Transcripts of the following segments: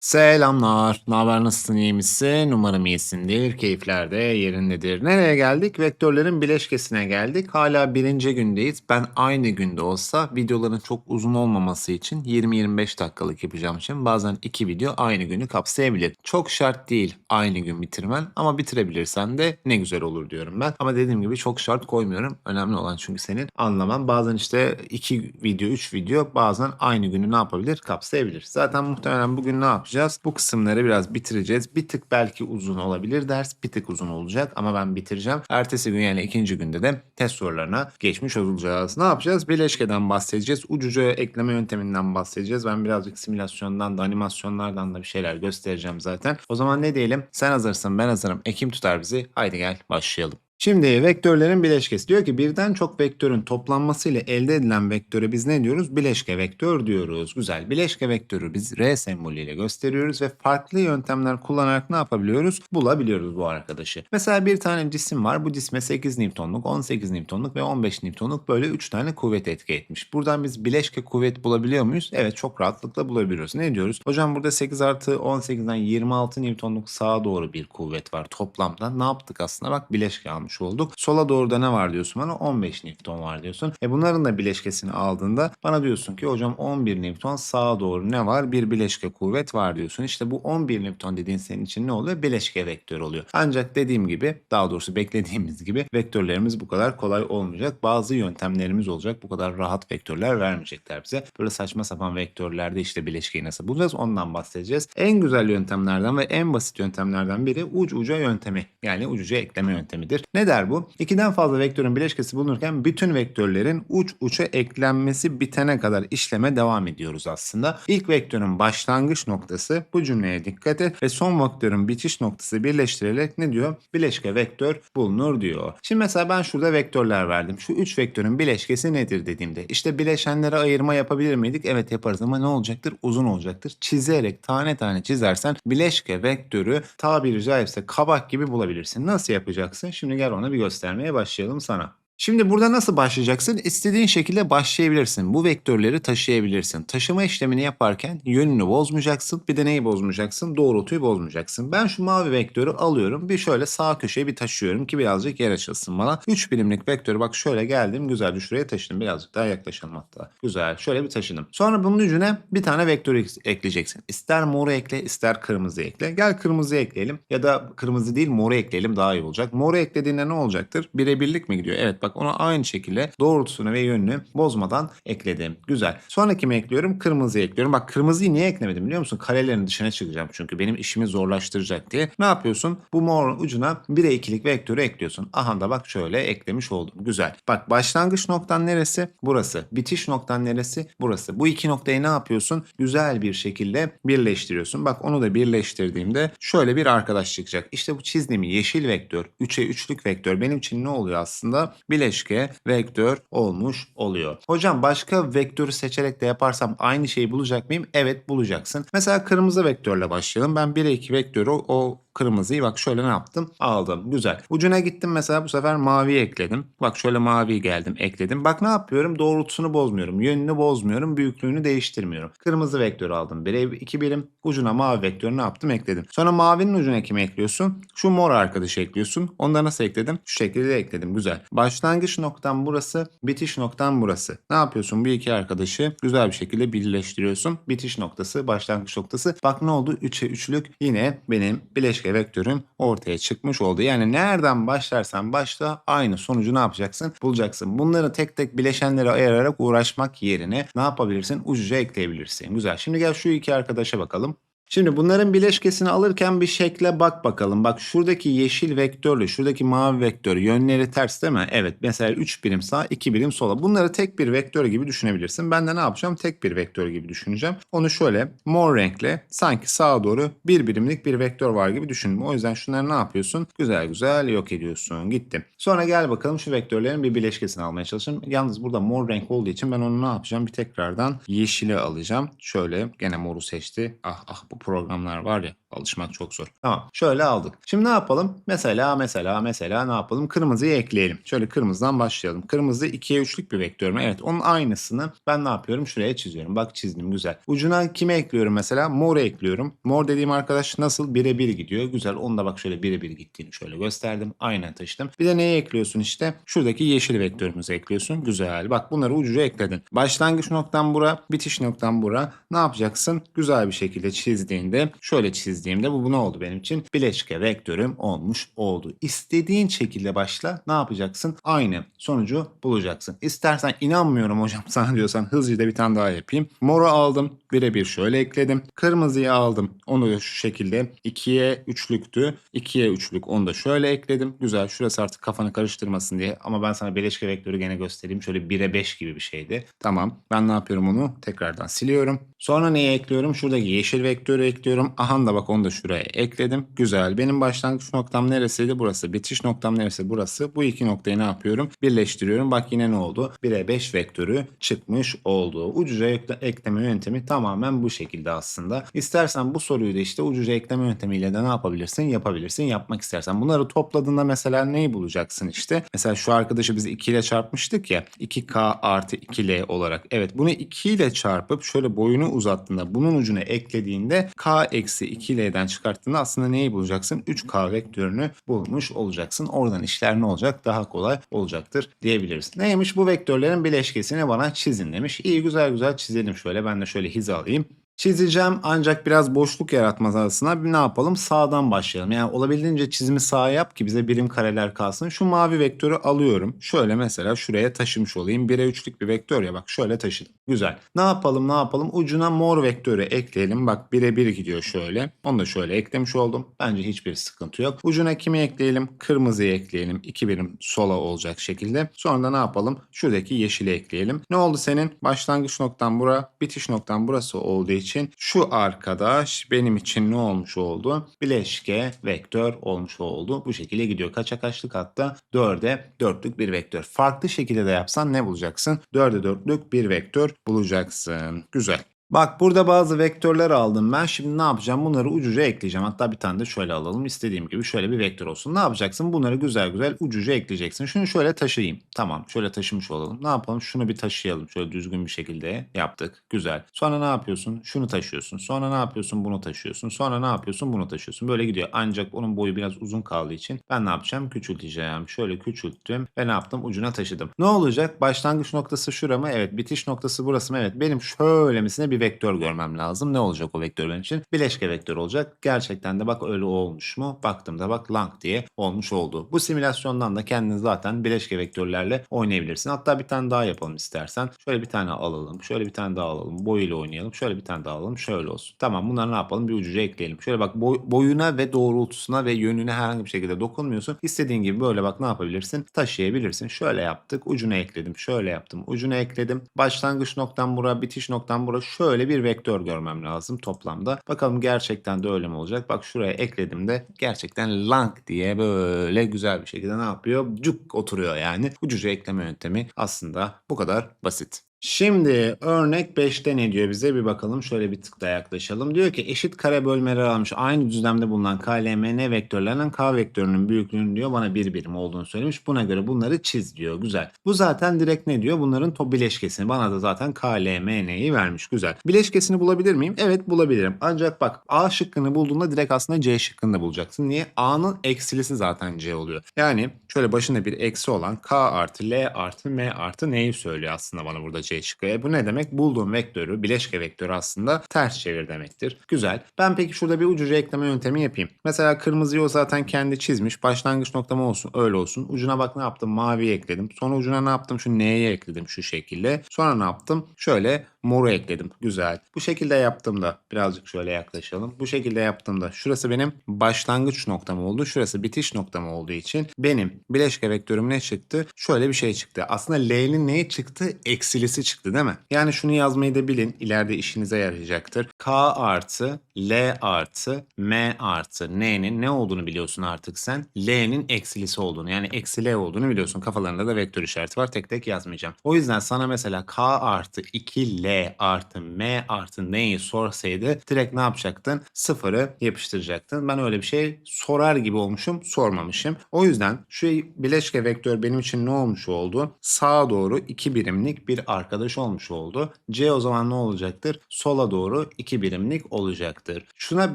Selamlar. Ne haber? Nasılsın? iyi misin? Umarım iyisindir. Keyifler de yerindedir. Nereye geldik? Vektörlerin bileşkesine geldik. Hala birinci gündeyiz. Ben aynı günde olsa videoların çok uzun olmaması için 20-25 dakikalık yapacağım için bazen iki video aynı günü kapsayabilir. Çok şart değil aynı gün bitirmen ama bitirebilirsen de ne güzel olur diyorum ben. Ama dediğim gibi çok şart koymuyorum. Önemli olan çünkü senin anlaman. Bazen işte iki video, üç video bazen aynı günü ne yapabilir? Kapsayabilir. Zaten muhtemelen bugün ne yapacağız? Bu kısımları biraz bitireceğiz. Bir tık belki uzun olabilir ders. Bir tık uzun olacak ama ben bitireceğim. Ertesi gün yani ikinci günde de test sorularına geçmiş olacağız. Ne yapacağız? Bileşkeden bahsedeceğiz. Ucuca ekleme yönteminden bahsedeceğiz. Ben birazcık simülasyondan da animasyonlardan da bir şeyler göstereceğim zaten. O zaman ne diyelim? Sen hazırsın ben hazırım. Ekim tutar bizi. Haydi gel başlayalım. Şimdi vektörlerin bileşkesi diyor ki birden çok vektörün toplanmasıyla elde edilen vektöre biz ne diyoruz? Bileşke vektör diyoruz. Güzel. Bileşke vektörü biz R sembolüyle gösteriyoruz ve farklı yöntemler kullanarak ne yapabiliyoruz? Bulabiliyoruz bu arkadaşı. Mesela bir tane cisim var. Bu cisme 8 Newton'luk, 18 Newton'luk ve 15 Newton'luk böyle 3 tane kuvvet etki etmiş. Buradan biz bileşke kuvvet bulabiliyor muyuz? Evet çok rahatlıkla bulabiliyoruz. Ne diyoruz? Hocam burada 8 artı 18'den 26 Newton'luk sağa doğru bir kuvvet var toplamda. Ne yaptık aslında? Bak bileşke almış olduk. Sola doğru da ne var diyorsun bana? 15 Newton var diyorsun. E bunların da bileşkesini aldığında bana diyorsun ki hocam 11 Newton sağa doğru ne var? Bir bileşke kuvvet var diyorsun. İşte bu 11 Newton dediğin senin için ne oluyor? Bileşke vektör oluyor. Ancak dediğim gibi daha doğrusu beklediğimiz gibi vektörlerimiz bu kadar kolay olmayacak. Bazı yöntemlerimiz olacak. Bu kadar rahat vektörler vermeyecekler bize. Böyle saçma sapan vektörlerde işte bileşkeyi nasıl bulacağız ondan bahsedeceğiz. En güzel yöntemlerden ve en basit yöntemlerden biri uç uca yöntemi. Yani uç uca ekleme yöntemidir. Ne der bu? İkiden fazla vektörün bileşkesi bulunurken bütün vektörlerin uç uça eklenmesi bitene kadar işleme devam ediyoruz aslında. İlk vektörün başlangıç noktası bu cümleye dikkat et ve son vektörün bitiş noktası birleştirilerek ne diyor? Bileşke vektör bulunur diyor. Şimdi mesela ben şurada vektörler verdim. Şu 3 vektörün bileşkesi nedir dediğimde işte bileşenlere ayırma yapabilir miydik? Evet yaparız ama ne olacaktır? Uzun olacaktır. Çizerek tane tane çizersen bileşke vektörü tabiri caizse kabak gibi bulabilirsin. Nasıl yapacaksın? Şimdi gel ona bir göstermeye başlayalım sana. Şimdi burada nasıl başlayacaksın? İstediğin şekilde başlayabilirsin. Bu vektörleri taşıyabilirsin. Taşıma işlemini yaparken yönünü bozmayacaksın. Bir de neyi bozmayacaksın? Doğrultuyu bozmayacaksın. Ben şu mavi vektörü alıyorum. Bir şöyle sağ köşeye bir taşıyorum ki birazcık yer açılsın bana. 3 birimlik vektörü bak şöyle geldim. Güzelce şuraya taşıdım. Birazcık daha yaklaşalım hatta. Güzel. Şöyle bir taşıdım. Sonra bunun ucuna bir tane vektör ekleyeceksin. İster moru ekle ister kırmızı ekle. Gel kırmızı ekleyelim. Ya da kırmızı değil moru ekleyelim daha iyi olacak. Moru eklediğinde ne olacaktır? Birebirlik mi gidiyor? Evet bak ona aynı şekilde doğrultusunu ve yönünü bozmadan ekledim. Güzel. Sonra kimi ekliyorum? Kırmızıyı ekliyorum. Bak kırmızıyı niye eklemedim biliyor musun? Karelerin dışına çıkacağım çünkü benim işimi zorlaştıracak diye. Ne yapıyorsun? Bu morun ucuna 1'e 2'lik vektörü ekliyorsun. Aha da bak şöyle eklemiş oldum. Güzel. Bak başlangıç noktan neresi? Burası. Bitiş noktan neresi? Burası. Bu iki noktayı ne yapıyorsun? Güzel bir şekilde birleştiriyorsun. Bak onu da birleştirdiğimde şöyle bir arkadaş çıkacak. İşte bu çizdiğim yeşil vektör, 3'e 3'lük vektör benim için ne oluyor aslında? Bileşke vektör olmuş oluyor. Hocam başka vektörü seçerek de yaparsam aynı şeyi bulacak mıyım? Evet bulacaksın. Mesela kırmızı vektörle başlayalım. Ben 1'e 2 vektörü o kırmızıyı bak şöyle ne yaptım? Aldım. Güzel. Ucuna gittim mesela bu sefer mavi ekledim. Bak şöyle mavi geldim ekledim. Bak ne yapıyorum? Doğrultusunu bozmuyorum. Yönünü bozmuyorum. Büyüklüğünü değiştirmiyorum. Kırmızı vektörü aldım. 1'e 2 birim. Ucuna mavi vektörü ne yaptım? Ekledim. Sonra mavinin ucuna kimi ekliyorsun? Şu mor arkadaşı ekliyorsun. Onu nasıl ekledim? Şu şekilde ekledim. Güzel. Başlangıç noktam burası. Bitiş noktam burası. Ne yapıyorsun? Bu iki arkadaşı güzel bir şekilde birleştiriyorsun. Bitiş noktası, başlangıç noktası. Bak ne oldu? 3'e 3'lük yine benim bileşke vektörüm ortaya çıkmış oldu. Yani nereden başlarsan başla aynı sonucu ne yapacaksın? Bulacaksın. Bunları tek tek bileşenlere ayırarak uğraşmak yerine ne yapabilirsin? Ucuca ekleyebilirsin. Güzel. Şimdi gel şu iki arkadaşa bakalım. Şimdi bunların bileşkesini alırken bir şekle bak bakalım. Bak şuradaki yeşil vektörle şuradaki mavi vektör yönleri ters değil mi? Evet mesela 3 birim sağ 2 birim sola. Bunları tek bir vektör gibi düşünebilirsin. Ben de ne yapacağım? Tek bir vektör gibi düşüneceğim. Onu şöyle mor renkle sanki sağa doğru bir birimlik bir vektör var gibi düşündüm. O yüzden şunları ne yapıyorsun? Güzel güzel yok ediyorsun. Gittim. Sonra gel bakalım şu vektörlerin bir bileşkesini almaya çalışalım. Yalnız burada mor renk olduğu için ben onu ne yapacağım? Bir tekrardan yeşili alacağım. Şöyle gene moru seçti. Ah ah bu programlar var ya Alışmak çok zor. Tamam. Şöyle aldık. Şimdi ne yapalım? Mesela mesela mesela ne yapalım? Kırmızıyı ekleyelim. Şöyle kırmızıdan başlayalım. Kırmızı 2'ye 3'lük bir vektör mü? Evet. Onun aynısını ben ne yapıyorum? Şuraya çiziyorum. Bak çizdim. Güzel. Ucuna kime ekliyorum mesela? Mor'u ekliyorum. Mor dediğim arkadaş nasıl? Birebir gidiyor. Güzel. Onu da bak şöyle birebir gittiğini şöyle gösterdim. Aynen taşıdım. Bir de neyi ekliyorsun işte? Şuradaki yeşil vektörümüzü ekliyorsun. Güzel. Bak bunları ucuca ekledin. Başlangıç noktan bura, bitiş noktan bura. Ne yapacaksın? Güzel bir şekilde çizdiğinde, şöyle çizdiğimde bu, ne oldu benim için? Bileşke vektörüm olmuş oldu. İstediğin şekilde başla. Ne yapacaksın? Aynı sonucu bulacaksın. İstersen inanmıyorum hocam sana diyorsan hızlıca da bir tane daha yapayım. Moru aldım. Birebir şöyle ekledim. Kırmızıyı aldım. Onu da şu şekilde 2'ye 3'lüktü. 2'ye 3'lük onu da şöyle ekledim. Güzel. Şurası artık kafanı karıştırmasın diye. Ama ben sana bileşke vektörü gene göstereyim. Şöyle 1'e 5 gibi bir şeydi. Tamam. Ben ne yapıyorum onu? Tekrardan siliyorum. Sonra neyi ekliyorum? Şuradaki yeşil vektörü ekliyorum. Aha da bak onu da şuraya ekledim. Güzel. Benim başlangıç noktam neresiydi? Burası. Bitiş noktam neresi? Burası. Bu iki noktayı ne yapıyorum? Birleştiriyorum. Bak yine ne oldu? 1'e 5 vektörü çıkmış oldu. Ucuca ekle- ekleme yöntemi tamamen bu şekilde aslında. İstersen bu soruyu da işte ucuca ekleme yöntemiyle de ne yapabilirsin? Yapabilirsin. Yapmak istersen. Bunları topladığında mesela neyi bulacaksın işte? Mesela şu arkadaşı biz 2 ile çarpmıştık ya. 2K artı 2L olarak. Evet bunu 2 ile çarpıp şöyle boyunu uzattığında bunun ucuna eklediğinde K eksi 2L'den çıkarttığında aslında neyi bulacaksın? 3K vektörünü bulmuş olacaksın. Oradan işler ne olacak? Daha kolay olacaktır diyebiliriz. Neymiş bu vektörlerin bileşkesini bana çizin demiş. İyi güzel güzel çizelim şöyle. Ben de şöyle hizalayayım. Çizeceğim ancak biraz boşluk yaratmaz arasına ne yapalım? Sağdan başlayalım. Yani olabildiğince çizimi sağa yap ki bize birim kareler kalsın. Şu mavi vektörü alıyorum. Şöyle mesela şuraya taşımış olayım. 1'e 3'lük bir vektör ya bak şöyle taşıdım. Güzel. Ne yapalım ne yapalım? Ucuna mor vektörü ekleyelim. Bak 1'e 1 gidiyor şöyle. Onu da şöyle eklemiş oldum. Bence hiçbir sıkıntı yok. Ucuna kimi ekleyelim? Kırmızıyı ekleyelim. 2 birim sola olacak şekilde. Sonra da ne yapalım? Şuradaki yeşili ekleyelim. Ne oldu senin? Başlangıç noktan bura, bitiş noktan burası olduğu için şu arkadaş benim için ne olmuş oldu? Bileşke vektör olmuş oldu. Bu şekilde gidiyor. Kaça kaçlık hatta? 4'e 4'lük bir vektör. Farklı şekilde de yapsan ne bulacaksın? 4'e 4'lük bir vektör bulacaksın. Güzel. Bak burada bazı vektörler aldım ben. Şimdi ne yapacağım? Bunları ucuca ekleyeceğim. Hatta bir tane de şöyle alalım. İstediğim gibi şöyle bir vektör olsun. Ne yapacaksın? Bunları güzel güzel ucuca ekleyeceksin. Şunu şöyle taşıyayım. Tamam. Şöyle taşımış olalım. Ne yapalım? Şunu bir taşıyalım. Şöyle düzgün bir şekilde yaptık. Güzel. Sonra ne yapıyorsun? Şunu taşıyorsun. Sonra ne yapıyorsun? Bunu taşıyorsun. Sonra ne yapıyorsun? Bunu taşıyorsun. Böyle gidiyor. Ancak onun boyu biraz uzun kaldığı için ben ne yapacağım? Küçülteceğim. Şöyle küçülttüm ve ne yaptım? Ucuna taşıdım. Ne olacak? Başlangıç noktası şura mı? Evet. Bitiş noktası burası mı? Evet. Benim şöylemesine bir vektör görmem lazım. Ne olacak o vektör benim için? Bileşke vektör olacak. Gerçekten de bak öyle olmuş mu? Baktığımda bak lang diye olmuş oldu. Bu simülasyondan da kendin zaten bileşke vektörlerle oynayabilirsin. Hatta bir tane daha yapalım istersen. Şöyle bir tane alalım. Şöyle bir tane daha alalım. Boyuyla oynayalım. Şöyle bir tane daha alalım. Şöyle olsun. Tamam bunları ne yapalım? Bir ucuca ekleyelim. Şöyle bak boy, boyuna ve doğrultusuna ve yönüne herhangi bir şekilde dokunmuyorsun. İstediğin gibi böyle bak ne yapabilirsin? Taşıyabilirsin. Şöyle yaptık. Ucuna ekledim. Şöyle yaptım. Ucuna ekledim. Başlangıç noktam bura, bitiş noktam bura. Şöyle bir vektör görmem lazım toplamda. Bakalım gerçekten de öyle mi olacak? Bak şuraya ekledim de gerçekten lang diye böyle güzel bir şekilde ne yapıyor? Cuk oturuyor yani. Ucuca ekleme yöntemi aslında bu kadar basit. Şimdi örnek 5'te ne diyor bize bir bakalım şöyle bir tık yaklaşalım. Diyor ki eşit kare bölmeleri almış aynı düzlemde bulunan KLMN vektörlerinin K vektörünün büyüklüğünün diyor bana bir birim olduğunu söylemiş. Buna göre bunları çiz diyor. Güzel. Bu zaten direkt ne diyor? Bunların top bileşkesini. Bana da zaten KLMN'yi vermiş. Güzel. Bileşkesini bulabilir miyim? Evet bulabilirim. Ancak bak A şıkkını bulduğunda direkt aslında C şıkkını da bulacaksın. Niye? A'nın eksilisi zaten C oluyor. Yani şöyle başında bir eksi olan K artı L artı M artı N'yi söylüyor aslında bana burada C şıkkı. E bu ne demek? Bulduğum vektörü, bileşke vektörü aslında ters çevir demektir. Güzel. Ben peki şurada bir ucuca ekleme yöntemi yapayım. Mesela kırmızıyı o zaten kendi çizmiş. Başlangıç noktam olsun öyle olsun. Ucuna bak ne yaptım? Maviyi ekledim. Sonra ucuna ne yaptım? Şu N'yi ekledim şu şekilde. Sonra ne yaptım? Şöyle moru ekledim. Güzel. Bu şekilde yaptığımda birazcık şöyle yaklaşalım. Bu şekilde yaptığımda şurası benim başlangıç noktam oldu. Şurası bitiş noktam olduğu için benim bileşke vektörüm ne çıktı? Şöyle bir şey çıktı. Aslında L'nin neye çıktı? Eksilisi eksi çıktı değil mi? Yani şunu yazmayı da bilin. ileride işinize yarayacaktır. K artı L artı M artı N'nin ne olduğunu biliyorsun artık sen. L'nin eksilisi olduğunu yani eksi L olduğunu biliyorsun. Kafalarında da vektör işareti var. Tek tek yazmayacağım. O yüzden sana mesela K artı 2L artı M artı N'yi sorsaydı direkt ne yapacaktın? Sıfırı yapıştıracaktın. Ben öyle bir şey sorar gibi olmuşum. Sormamışım. O yüzden şu bileşke vektör benim için ne olmuş oldu? Sağa doğru 2 birimlik bir arkadaş olmuş oldu. C o zaman ne olacaktır? Sola doğru 2 birimlik olacaktır. Şuna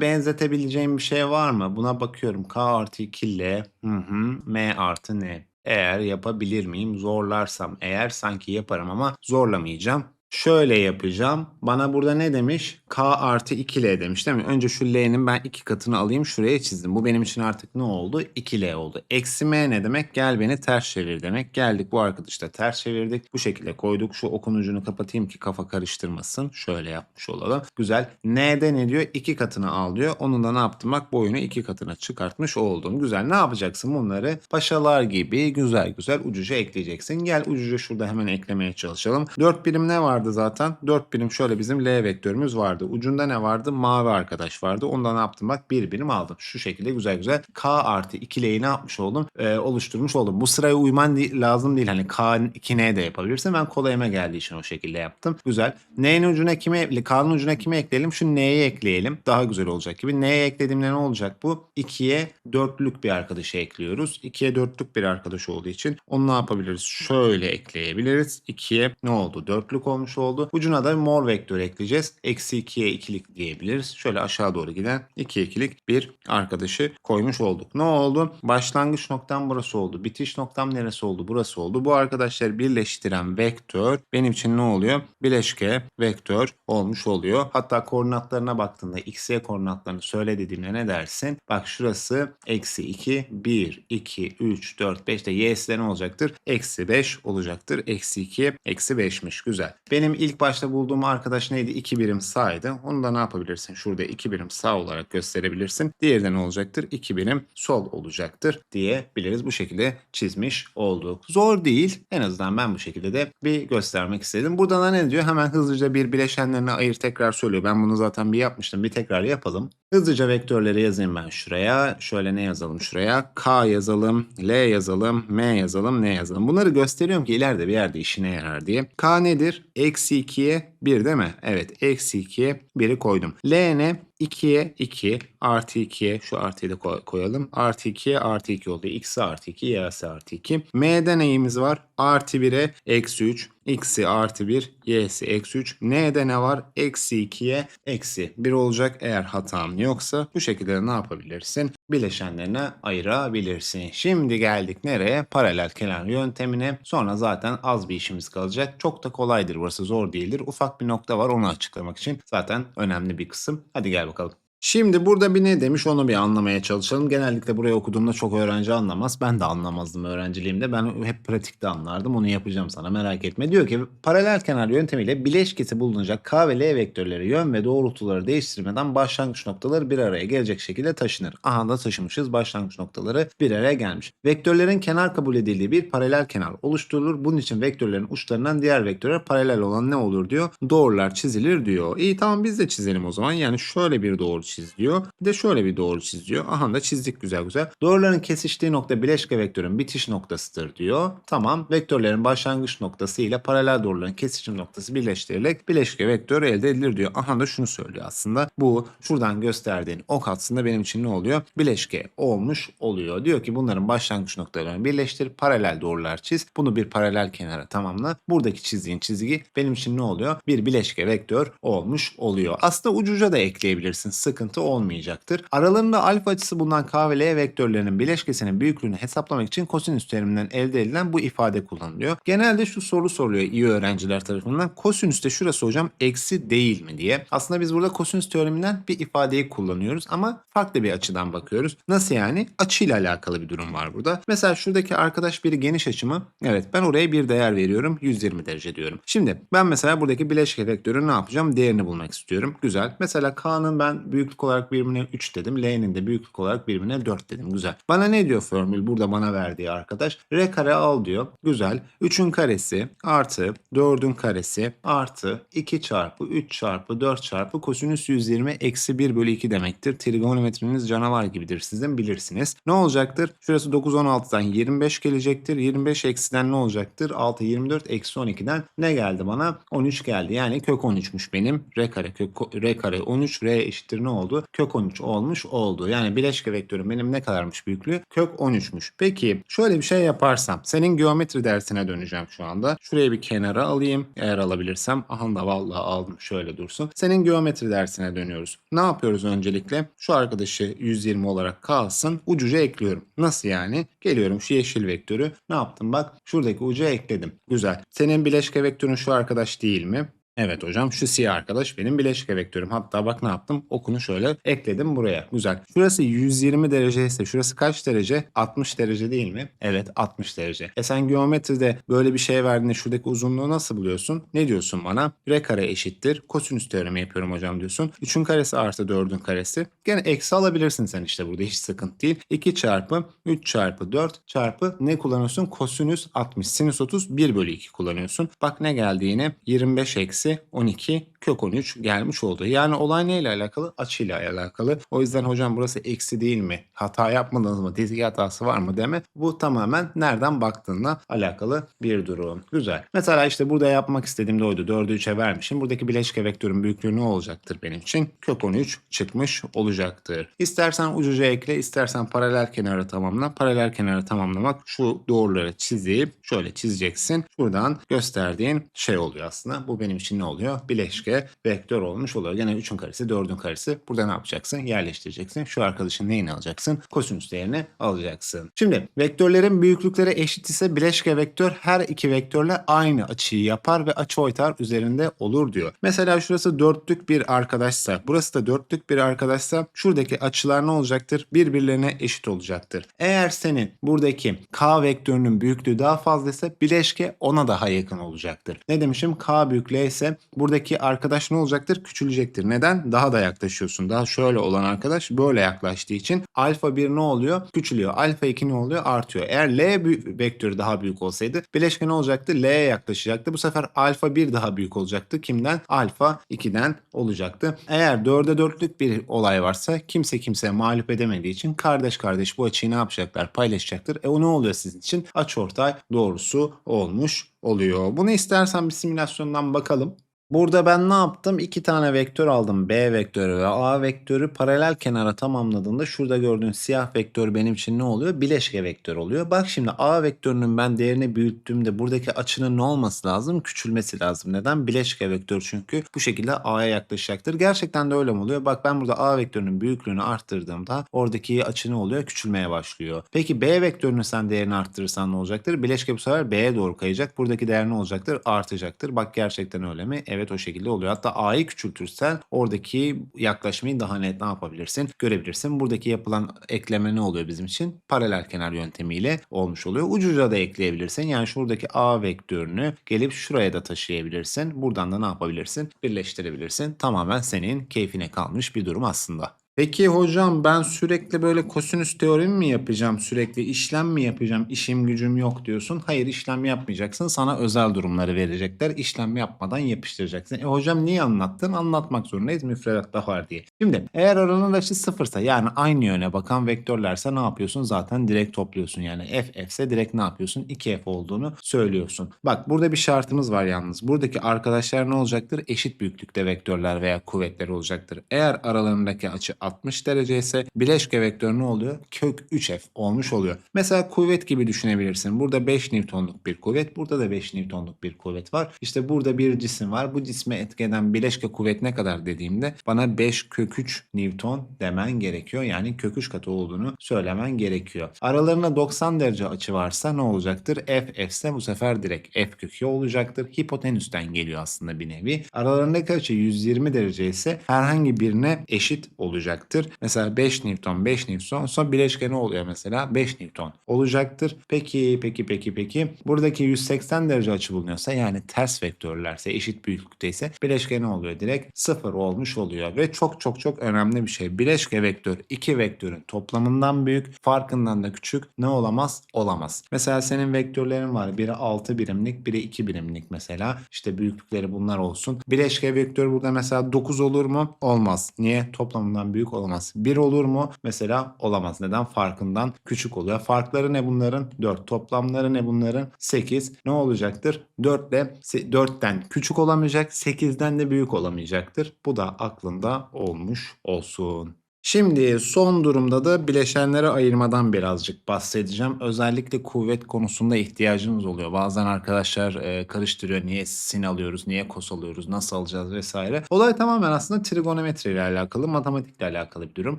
benzetebileceğim bir şey var mı? Buna bakıyorum. K artı 2L hı hı, M artı N. Eğer yapabilir miyim? Zorlarsam eğer sanki yaparım ama zorlamayacağım. Şöyle yapacağım. Bana burada ne demiş? K artı 2L demiş değil mi? Önce şu L'nin ben iki katını alayım şuraya çizdim. Bu benim için artık ne oldu? 2L oldu. Eksi M ne demek? Gel beni ters çevir demek. Geldik bu arkadaşı da ters çevirdik. Bu şekilde koyduk. Şu okun ucunu kapatayım ki kafa karıştırmasın. Şöyle yapmış olalım. Güzel. N'de ne diyor? İki katını al diyor. Onun da ne yaptım? Bak boyunu iki katına çıkartmış oldum. Güzel. Ne yapacaksın bunları? Paşalar gibi güzel güzel ucuca ekleyeceksin. Gel ucuca şurada hemen eklemeye çalışalım. 4 birim ne vardı zaten? 4 birim şöyle bizim L vektörümüz vardı. Ucunda ne vardı? Mavi arkadaş vardı. Onda ne yaptım? Bak bir birim aldım. Şu şekilde güzel güzel K artı 2L'yi ne yapmış oldum? Ee, oluşturmuş oldum. Bu sıraya uyman lazım değil. Hani K 2N de yapabilirsin. Ben kolayıma geldiği için o şekilde yaptım. Güzel. N'nin ucuna kime, K'nın ucuna kime ekleyelim? Şu N'yi ekleyelim. Daha güzel olacak gibi. N'ye eklediğimde ne olacak bu? 2'ye 4'lük bir arkadaşı ekliyoruz. 2'ye 4'lük bir arkadaş olduğu için onu ne yapabiliriz? Şöyle ekleyebiliriz. 2'ye ne oldu? 4'lük olmuş oldu. Ucuna da mor vektör ekleyeceğiz. Eksi 2'ye 2'lik diyebiliriz. Şöyle aşağı doğru giden 2'ye 2'lik bir arkadaşı koymuş olduk. Ne oldu? Başlangıç noktam burası oldu. Bitiş noktam neresi oldu? Burası oldu. Bu arkadaşları birleştiren vektör benim için ne oluyor? Bileşke vektör olmuş oluyor. Hatta koordinatlarına baktığında x'ye koordinatlarını söyle dediğimde ne dersin? Bak şurası eksi 2, 1, 2, 3, 4, 5 de y'si de ne olacaktır? Eksi 5 olacaktır. Eksi 2, eksi 5'miş. Güzel. Benim ilk başta bulduğum arkadaş neydi? 2 birim sağydı. Onu da ne yapabilirsin? Şurada 2 birim sağ olarak gösterebilirsin. Diğeri de ne olacaktır? 2 birim sol olacaktır diyebiliriz. Bu şekilde çizmiş olduk. Zor değil. En azından ben bu şekilde de bir göstermek istedim. Burada da ne diyor? Hemen hızlıca bir bileşenlerine ayır tekrar söylüyor. Ben bunu zaten bir yapmıştım. Bir tekrar yapalım. Hızlıca vektörleri yazayım ben şuraya. Şöyle ne yazalım şuraya? K yazalım, L yazalım, M yazalım, N yazalım. Bunları gösteriyorum ki ileride bir yerde işine yarar diye. K nedir? Eksi 2'ye 1 değil mi? Evet. Eksi 2'ye 1'i koydum. L ne? 2'ye 2 artı 2'ye şu artıyı da koy- koyalım. Artı 2'ye artı 2 oldu. X'i artı 2 y'si artı 2. M'de neyimiz var? Artı 1'e eksi 3. X'i artı 1 y'si eksi 3. N'de ne var? Eksi 2'ye eksi 1 olacak eğer hatam yoksa. Bu şekilde de ne yapabilirsin? Bileşenlerine ayırabilirsin. Şimdi geldik nereye? Paralel kenar yöntemine. Sonra zaten az bir işimiz kalacak. Çok da kolaydır burası zor değildir. Ufak bir nokta var onu açıklamak için zaten önemli bir kısım. Hadi gel bakalım. Şimdi burada bir ne demiş onu bir anlamaya çalışalım. Genellikle burayı okuduğumda çok öğrenci anlamaz. Ben de anlamazdım öğrenciliğimde. Ben hep pratikte anlardım. Onu yapacağım sana merak etme. Diyor ki paralel kenar yöntemiyle bileşkesi bulunacak K ve L vektörleri yön ve doğrultuları değiştirmeden başlangıç noktaları bir araya gelecek şekilde taşınır. Aha da taşımışız. Başlangıç noktaları bir araya gelmiş. Vektörlerin kenar kabul edildiği bir paralel kenar oluşturulur. Bunun için vektörlerin uçlarından diğer vektörler paralel olan ne olur diyor. Doğrular çizilir diyor. İyi tamam biz de çizelim o zaman. Yani şöyle bir doğru çiz. Bir de şöyle bir doğru çiz. Aha da çizdik güzel güzel. Doğruların kesiştiği nokta bileşke vektörün bitiş noktasıdır diyor. Tamam. Vektörlerin başlangıç noktası ile paralel doğruların kesişim noktası birleştirilerek bileşke vektör elde edilir diyor. Aha da şunu söylüyor aslında. Bu şuradan gösterdiğin ok aslında benim için ne oluyor? Bileşke olmuş oluyor. Diyor ki bunların başlangıç noktalarını birleştir. Paralel doğrular çiz. Bunu bir paralel kenara tamamla. Buradaki çizdiğin çizgi benim için ne oluyor? Bir bileşke vektör olmuş oluyor. Aslında ucuca da ekleyebilirsin. Sıkıntı olmayacaktır. Aralarında alfa açısı bulunan K ve L vektörlerinin bileşkesinin büyüklüğünü hesaplamak için kosinüs teriminden elde edilen bu ifade kullanılıyor. Genelde şu soru soruluyor iyi öğrenciler tarafından. Kosinüs de şurası hocam eksi değil mi diye. Aslında biz burada kosinüs teoreminden bir ifadeyi kullanıyoruz ama farklı bir açıdan bakıyoruz. Nasıl yani? Açıyla alakalı bir durum var burada. Mesela şuradaki arkadaş bir geniş açı mı? Evet ben oraya bir değer veriyorum. 120 derece diyorum. Şimdi ben mesela buradaki bileşke vektörün ne yapacağım? Değerini bulmak istiyorum. Güzel. Mesela K'nın ben büyük büyüklük olarak birbirine 3 dedim. L'nin de büyüklük olarak birbirine 4 dedim. Güzel. Bana ne diyor formül? Burada bana verdiği arkadaş. R kare al diyor. Güzel. 3'ün karesi artı 4'ün karesi artı 2 çarpı 3 çarpı 4 çarpı kosinüs 120 eksi 1 bölü 2 demektir. Trigonometriniz canavar gibidir sizin bilirsiniz. Ne olacaktır? Şurası 9 16'dan 25 gelecektir. 25 eksiden ne olacaktır? 6 24 eksi 12'den ne geldi bana? 13 geldi. Yani kök 13'müş benim. R kare kök R kare 13 R eşittir ne oldu? Kök 13 olmuş oldu. Yani bileşke vektörüm benim ne kadarmış büyüklüğü? Kök 13'müş. Peki şöyle bir şey yaparsam senin geometri dersine döneceğim şu anda. Şurayı bir kenara alayım. Eğer alabilirsem. Aha da vallahi aldım. Şöyle dursun. Senin geometri dersine dönüyoruz. Ne yapıyoruz öncelikle? Şu arkadaşı 120 olarak kalsın. Ucuca ekliyorum. Nasıl yani? Geliyorum şu yeşil vektörü. Ne yaptım bak? Şuradaki uca ekledim. Güzel. Senin bileşke vektörün şu arkadaş değil mi? Evet hocam şu siyah arkadaş benim bileşke vektörüm. Hatta bak ne yaptım? Okunu şöyle ekledim buraya. Güzel. Şurası 120 derece ise şurası kaç derece? 60 derece değil mi? Evet 60 derece. E sen geometride böyle bir şey verdiğinde şuradaki uzunluğu nasıl buluyorsun? Ne diyorsun bana? R kare eşittir. Kosinüs teoremi yapıyorum hocam diyorsun. 3'ün karesi artı 4'ün karesi. Gene eksi alabilirsin sen işte burada hiç sıkıntı değil. 2 çarpı 3 çarpı 4 çarpı ne kullanıyorsun? Kosinüs 60. Sinüs 30 1 bölü 2 kullanıyorsun. Bak ne geldi yine? 25 eksi 12 kök 13 gelmiş oldu. Yani olay neyle alakalı? Açıyla alakalı. O yüzden hocam burası eksi değil mi? Hata yapmadınız mı? Dizgi hatası var mı deme. Bu tamamen nereden baktığınla alakalı bir durum. Güzel. Mesela işte burada yapmak istediğim de oydu. 4'ü 3'e vermişim. Buradaki bileşke vektörün büyüklüğü ne olacaktır benim için? Kök 13 çıkmış olacaktır. İstersen ucuca ekle, istersen paralel kenarı tamamla. Paralel kenarı tamamlamak şu doğruları çizip şöyle çizeceksin. Buradan gösterdiğin şey oluyor aslında. Bu benim için ne oluyor? Bileşke vektör olmuş oluyor. Gene 3'ün karesi 4'ün karesi. Burada ne yapacaksın? Yerleştireceksin. Şu arkadaşın neyini alacaksın? Kosinüs değerini alacaksın. Şimdi vektörlerin büyüklükleri eşit ise bileşke vektör her iki vektörle aynı açıyı yapar ve açı oytar üzerinde olur diyor. Mesela şurası dörtlük bir arkadaşsa, burası da dörtlük bir arkadaşsa şuradaki açılar ne olacaktır? Birbirlerine eşit olacaktır. Eğer senin buradaki k vektörünün büyüklüğü daha fazlaysa bileşke ona daha yakın olacaktır. Ne demişim? K büyük L ise buradaki arkadaş ne olacaktır? Küçülecektir. Neden? Daha da yaklaşıyorsun. Daha şöyle olan arkadaş böyle yaklaştığı için alfa 1 ne oluyor? Küçülüyor. Alfa 2 ne oluyor? Artıyor. Eğer L vektörü daha büyük olsaydı bileşke ne olacaktı? L'ye yaklaşacaktı. Bu sefer alfa 1 daha büyük olacaktı. Kimden? Alfa 2'den olacaktı. Eğer 4'e 4'lük bir olay varsa kimse kimseye mağlup edemediği için kardeş kardeş bu açıyı ne yapacaklar? Paylaşacaktır. E o ne oluyor sizin için? Açıortay doğrusu olmuş oluyor. Bunu istersen bir simülasyondan bakalım. Burada ben ne yaptım? İki tane vektör aldım. B vektörü ve A vektörü paralel kenara tamamladığında şurada gördüğün siyah vektör benim için ne oluyor? Bileşke vektör oluyor. Bak şimdi A vektörünün ben değerini büyüttüğümde buradaki açının ne olması lazım? Küçülmesi lazım. Neden? Bileşke vektör çünkü bu şekilde A'ya yaklaşacaktır. Gerçekten de öyle mi oluyor? Bak ben burada A vektörünün büyüklüğünü arttırdığımda oradaki açı ne oluyor? Küçülmeye başlıyor. Peki B vektörünü sen değerini arttırırsan ne olacaktır? Bileşke bu sefer B'ye doğru kayacak. Buradaki değer ne olacaktır? Artacaktır. Bak gerçekten öyle mi? Evet o şekilde oluyor. Hatta A'yı küçültürsen oradaki yaklaşmayı daha net ne yapabilirsin? Görebilirsin. Buradaki yapılan ekleme ne oluyor bizim için? Paralel kenar yöntemiyle olmuş oluyor. Ucuca da ekleyebilirsin. Yani şuradaki A vektörünü gelip şuraya da taşıyabilirsin. Buradan da ne yapabilirsin? Birleştirebilirsin. Tamamen senin keyfine kalmış bir durum aslında. Peki hocam ben sürekli böyle kosinüs teoremi mi yapacağım? Sürekli işlem mi yapacağım? İşim gücüm yok diyorsun. Hayır işlem yapmayacaksın. Sana özel durumları verecekler. İşlem yapmadan yapıştıracaksın. E hocam niye anlattın? Anlatmak zorundayız. Müfredatta var diye. Şimdi eğer oranın açı sıfırsa yani aynı yöne bakan vektörlerse ne yapıyorsun? Zaten direkt topluyorsun. Yani f f ise direkt ne yapıyorsun? 2f olduğunu söylüyorsun. Bak burada bir şartımız var yalnız. Buradaki arkadaşlar ne olacaktır? Eşit büyüklükte vektörler veya kuvvetler olacaktır. Eğer aralarındaki açı 60 derece ise bileşke vektörü ne oluyor? Kök 3F olmuş oluyor. Mesela kuvvet gibi düşünebilirsin. Burada 5 Newton'luk bir kuvvet. Burada da 5 Newton'luk bir kuvvet var. İşte burada bir cisim var. Bu cisme etki eden bileşke kuvvet ne kadar dediğimde bana 5 kök 3 Newton demen gerekiyor. Yani kök 3 katı olduğunu söylemen gerekiyor. Aralarında 90 derece açı varsa ne olacaktır? F F ise bu sefer direkt F kökü olacaktır. Hipotenüsten geliyor aslında bir nevi. Aralarındaki açı 120 derece ise herhangi birine eşit olacak olacaktır. Mesela 5 Newton 5 Newton sonra bileşkeni oluyor mesela 5 Newton olacaktır. Peki peki peki peki buradaki 180 derece açı bulunuyorsa yani ters vektörlerse eşit büyüklükteyse bileşkeni oluyor direkt 0 olmuş oluyor ve çok çok çok önemli bir şey. Bileşke vektör iki vektörün toplamından büyük farkından da küçük ne olamaz? Olamaz. Mesela senin vektörlerin var. Biri 6 birimlik biri 2 birimlik mesela. İşte büyüklükleri bunlar olsun. Bileşke vektör burada mesela 9 olur mu? Olmaz. Niye? Toplamından büyük olamaz. 1 olur mu? Mesela olamaz. Neden? Farkından küçük oluyor. Farkları ne bunların? 4. Toplamları ne bunların? 8. Ne olacaktır? 4 ile 4'ten küçük olamayacak. 8'den de büyük olamayacaktır. Bu da aklında olmuş olsun. Şimdi son durumda da bileşenleri ayırmadan birazcık bahsedeceğim. Özellikle kuvvet konusunda ihtiyacımız oluyor. Bazen arkadaşlar e, karıştırıyor. Niye sin alıyoruz, niye kos alıyoruz, nasıl alacağız vesaire. Olay tamamen aslında trigonometri ile alakalı, matematikle alakalı bir durum.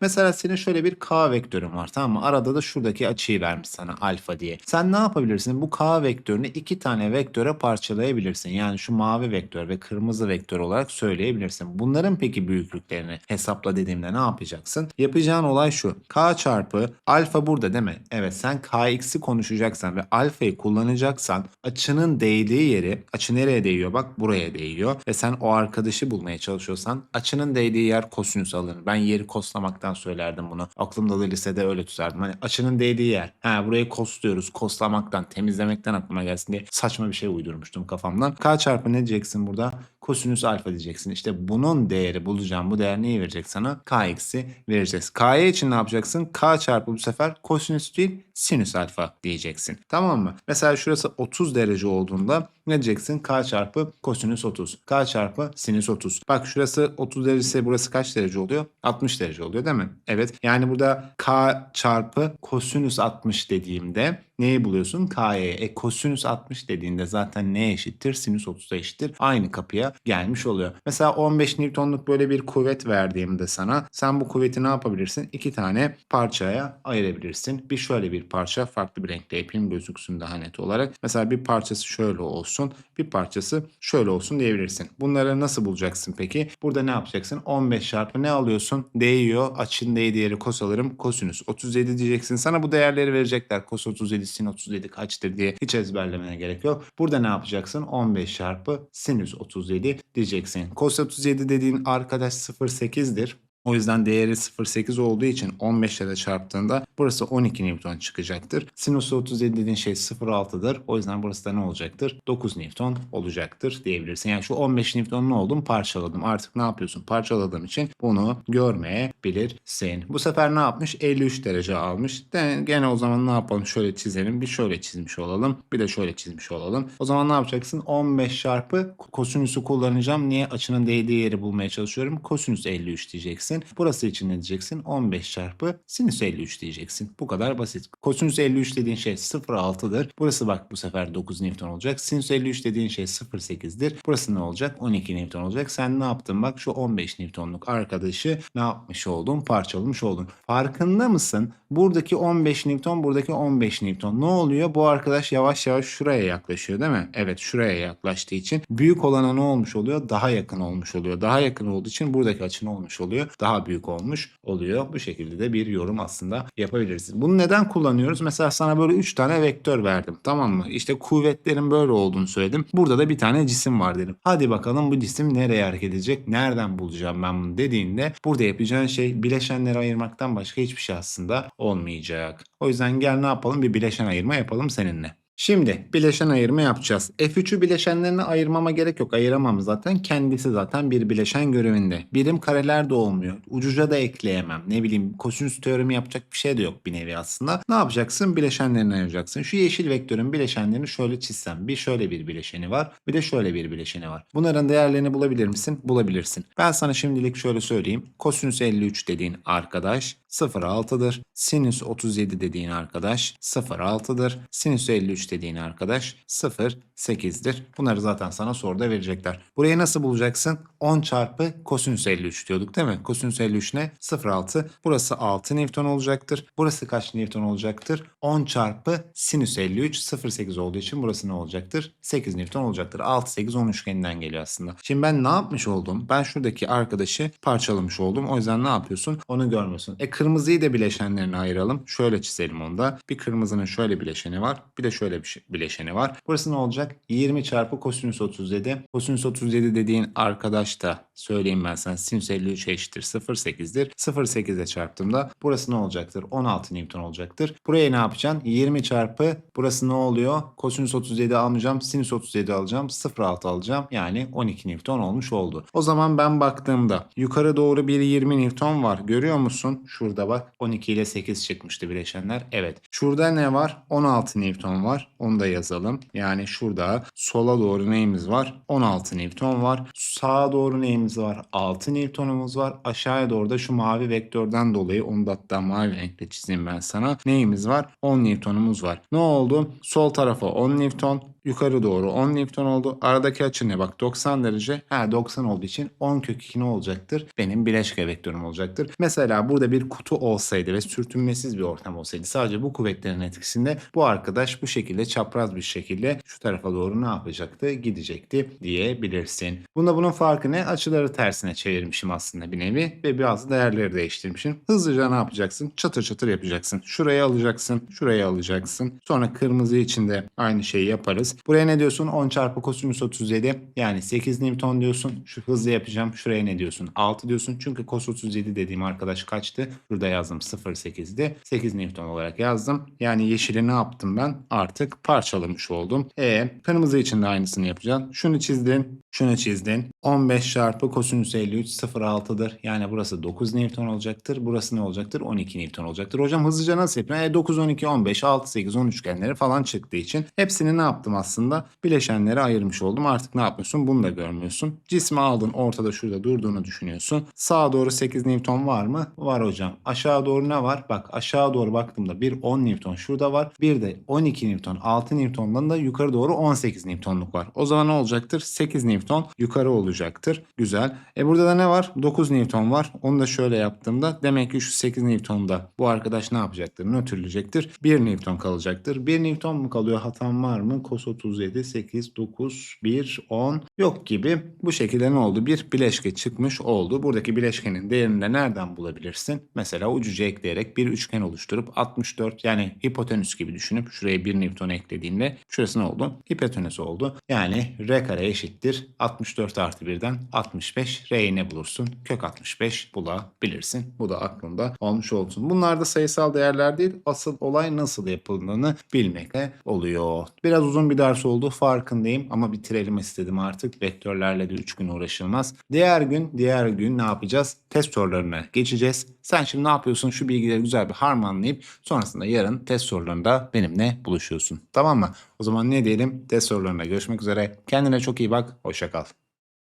Mesela senin şöyle bir k vektörün var tamam mı? Arada da şuradaki açıyı vermiş sana alfa diye. Sen ne yapabilirsin? Bu k vektörünü iki tane vektöre parçalayabilirsin. Yani şu mavi vektör ve kırmızı vektör olarak söyleyebilirsin. Bunların peki büyüklüklerini hesapla dediğimde ne yapacaksın? Yapacağın olay şu. K çarpı alfa burada değil mi? Evet sen kx'i konuşacaksan ve alfayı kullanacaksan açının değdiği yeri, açı nereye değiyor? Bak buraya değiyor. Ve sen o arkadaşı bulmaya çalışıyorsan açının değdiği yer kosinüs alınır. Ben yeri koslamaktan söylerdim bunu. Aklımda da lisede öyle tutardım. Hani açının değdiği yer. Ha burayı kosluyoruz. Koslamaktan, temizlemekten aklıma gelsin diye saçma bir şey uydurmuştum kafamdan. K çarpı ne diyeceksin burada? Kosinüs alfa diyeceksin. İşte bunun değeri bulacağım. Bu değer neyi verecek sana? Kx'i vereceğiz. K'ya için ne yapacaksın? K çarpı bu sefer kosinüs değil sinüs alfa diyeceksin. Tamam mı? Mesela şurası 30 derece olduğunda ne diyeceksin? K çarpı kosinüs 30. K çarpı sinüs 30. Bak şurası 30 derece ise burası kaç derece oluyor? 60 derece oluyor değil mi? Evet. Yani burada K çarpı kosinüs 60 dediğimde neyi buluyorsun? K'ye. E kosinüs 60 dediğinde zaten ne eşittir? Sinüs 30'a eşittir. Aynı kapıya gelmiş oluyor. Mesela 15 Newton'luk böyle bir kuvvet verdiğimde sana sen bu kuvveti ne yapabilirsin? İki tane parçaya ayırabilirsin. Bir şöyle bir parça farklı bir renkte yapayım gözüksün daha net olarak. Mesela bir parçası şöyle olsun. Bir parçası şöyle olsun diyebilirsin. Bunları nasıl bulacaksın peki? Burada ne yapacaksın? 15 çarpı ne alıyorsun? Değiyor. Açın değdiği yeri kos alırım. Kosinüs 37 diyeceksin. Sana bu değerleri verecekler. Kos 37 sin 37 kaçtır diye hiç ezberlemene gerek yok. Burada ne yapacaksın? 15 çarpı sinüs 37 diyeceksin. Kos 37 dediğin arkadaş 0.8'dir. O yüzden değeri 0.8 olduğu için 15 ile çarptığında burası 12 Newton çıkacaktır. Sinüs 37 dediğin şey 0.6'dır. O yüzden burası da ne olacaktır? 9 Newton olacaktır diyebilirsin. Yani şu 15 Newton ne oldum? Parçaladım. Artık ne yapıyorsun? Parçaladığım için bunu görmeyebilirsin. Bu sefer ne yapmış? 53 derece almış. De, gene o zaman ne yapalım? Şöyle çizelim. Bir şöyle çizmiş olalım. Bir de şöyle çizmiş olalım. O zaman ne yapacaksın? 15 çarpı kosinüsü kullanacağım. Niye? Açının değdiği yeri bulmaya çalışıyorum. Kosinüs 53 diyeceksin diyeceksin. Burası için ne diyeceksin? 15 çarpı sinüs 53 diyeceksin. Bu kadar basit. Kosinüs 53 dediğin şey 0.6'dır. Burası bak bu sefer 9 Newton olacak. Sinüs 53 dediğin şey 0.8'dir. Burası ne olacak? 12 Newton olacak. Sen ne yaptın? Bak şu 15 Newton'luk arkadaşı ne yapmış oldun? Parçalamış oldun. Farkında mısın? Buradaki 15 Newton, buradaki 15 Newton. Ne oluyor? Bu arkadaş yavaş yavaş şuraya yaklaşıyor değil mi? Evet şuraya yaklaştığı için büyük olana ne olmuş oluyor? Daha yakın olmuş oluyor. Daha yakın olduğu için buradaki açı ne olmuş oluyor? Daha büyük olmuş oluyor. Bu şekilde de bir yorum aslında yapabiliriz. Bunu neden kullanıyoruz? Mesela sana böyle 3 tane vektör verdim. Tamam mı? İşte kuvvetlerin böyle olduğunu söyledim. Burada da bir tane cisim var dedim. Hadi bakalım bu cisim nereye hareket edecek? Nereden bulacağım ben bunu dediğinde burada yapacağın şey bileşenleri ayırmaktan başka hiçbir şey aslında olmayacak. O yüzden gel ne yapalım? Bir bileşen ayırma yapalım seninle. Şimdi bileşen ayırma yapacağız. F3'ü bileşenlerine ayırmama gerek yok. Ayıramam zaten. Kendisi zaten bir bileşen görevinde. Birim kareler de olmuyor. Ucuca da ekleyemem. Ne bileyim kosinüs teoremi yapacak bir şey de yok bir nevi aslında. Ne yapacaksın? Bileşenlerini ayıracaksın. Şu yeşil vektörün bileşenlerini şöyle çizsem. Bir şöyle bir bileşeni var. Bir de şöyle bir bileşeni var. Bunların değerlerini bulabilir misin? Bulabilirsin. Ben sana şimdilik şöyle söyleyeyim. Kosinüs 53 dediğin arkadaş 0,6'dır. Sinüs 37 dediğin arkadaş 0,6'dır. Sinüs 53 dediğin arkadaş 0,8'dir. Bunları zaten sana soruda verecekler. Burayı nasıl bulacaksın? 10 çarpı kosinüs 53 diyorduk değil mi? Kosinüs 53 ne? 0,6. Burası 6 Newton olacaktır. Burası kaç Newton olacaktır? 10 çarpı sinüs 53 0,8 olduğu için burası ne olacaktır? 8 Newton olacaktır. 6, 8, 10 üçgeninden geliyor aslında. Şimdi ben ne yapmış oldum? Ben şuradaki arkadaşı parçalamış oldum. O yüzden ne yapıyorsun? Onu görmüyorsun. E kırmızıyı da bileşenlerine ayıralım. Şöyle çizelim onu da. Bir kırmızının şöyle bileşeni var. Bir de şöyle bir şey- bileşeni var. Burası ne olacak? 20 çarpı kosinüs 37. Kosinüs 37 dediğin arkadaş da söyleyeyim ben sana sinüs 53 eşittir 0,8'dir. 0,8'e çarptığımda burası ne olacaktır? 16 Newton olacaktır. Buraya ne yapacaksın? 20 çarpı burası ne oluyor? Kosinüs 37 almayacağım. Sinüs 37 alacağım. 0,6 alacağım. Yani 12 Newton olmuş oldu. O zaman ben baktığımda yukarı doğru bir 20 Newton var. Görüyor musun? Şurada bak 12 ile 8 çıkmıştı bileşenler. Evet. Şurada ne var? 16 Newton var. Onu da yazalım. Yani şurada sola doğru neyimiz var? 16 Newton var. Sağa doğru neyimiz var? 6 Newton'umuz var. Aşağıya doğru da şu mavi vektörden dolayı onu da hatta mavi renkle çizeyim ben sana. Neyimiz var? 10 Newton'umuz var. Ne oldu? Sol tarafa 10 Newton, yukarı doğru 10 Newton oldu. Aradaki açı ne? Bak 90 derece. Ha 90 olduğu için 10 kök 2 ne olacaktır? Benim bileşke vektörüm olacaktır. Mesela burada bir kutu olsaydı ve sürtünmesiz bir ortam olsaydı sadece bu kuvvetlerin etkisinde bu arkadaş bu şekilde çapraz bir şekilde şu tarafa doğru ne yapacaktı? Gidecekti diyebilirsin. Bunda bunun farkı ne? Açıları tersine çevirmişim aslında bir nevi ve bazı değerleri değiştirmişim. Hızlıca ne yapacaksın? Çatır çatır yapacaksın. Şurayı alacaksın, şurayı alacaksın. Sonra kırmızı için de aynı şeyi yaparız. Buraya ne diyorsun? 10 çarpı kosinüs 37 yani 8 Newton diyorsun. Şu hızlı yapacağım. Şuraya ne diyorsun? 6 diyorsun. Çünkü cos 37 dediğim arkadaş kaçtı? Burada yazdım 0.8'di. 8 Newton olarak yazdım. Yani yeşili ne yaptım ben? Artık parçalamış oldum. E kırmızı için de aynısını yapacaksın. Şunu çizdin. Şunu çizdin. 15 çarpı kosinüs 53 0.6'dır. Yani burası 9 Newton olacaktır. Burası ne olacaktır? 12 Newton olacaktır. Hocam hızlıca nasıl yapayım? E 9, 12, 15, 6, 8, 10 üçgenleri falan çıktığı için hepsini ne yaptım aslında? Bileşenlere ayırmış oldum. Artık ne yapıyorsun? Bunu da görmüyorsun. Cismi aldın ortada şurada durduğunu düşünüyorsun. Sağa doğru 8 Newton var mı? Var hocam. Aşağı doğru ne var? Bak aşağı doğru baktığımda bir 10 Newton şurada var. Bir de 12 Newton 6 Newton'dan da yukarı doğru 18 Newton'luk var. O zaman ne olacaktır? 8 Newton yukarı olacaktır. Güzel. E burada da ne var? 9 Newton var. Onu da şöyle yaptığımda demek ki şu 8 Newton'da bu arkadaş ne yapacaktır? Nötrleyecektir. 1 Newton kalacaktır. 1 Newton mu kalıyor? Hatam var mı? Cos 37, 8, 9, 1, 10 yok gibi. Bu şekilde ne oldu? Bir bileşke çıkmış oldu. Buradaki bileşkenin değerini de nereden bulabilirsin? Mesela ucuca ekleyerek bir üçgen oluşturup 64 yani hipotenüs gibi düşünüp şuraya 1 Newton eklediğinde şurası ne oldu? Hipotenüs oldu. Yani R kare eşittir 64 artı 1'den 65. R'yi ne bulursun? Kök 65 bulabilirsin. Bu da aklında olmuş olsun. Bunlar da sayısal değerler değil. Asıl olay nasıl yapıldığını bilmekle oluyor. Biraz uzun bir ders oldu farkındayım ama bitirelim istedim artık. Vektörlerle de 3 gün uğraşılmaz. Diğer gün diğer gün ne yapacağız? Test sorularına geçeceğiz. Sen şimdi ne yapıyorsun? Şu bilgileri güzel bir harmanlayıp sonrasında yarın test sorularında benimle buluşuyorsun. Tamam mı? O zaman ne diyelim? Test sorularında görüşmek üzere. Kendine çok iyi bak. Hoşça kal.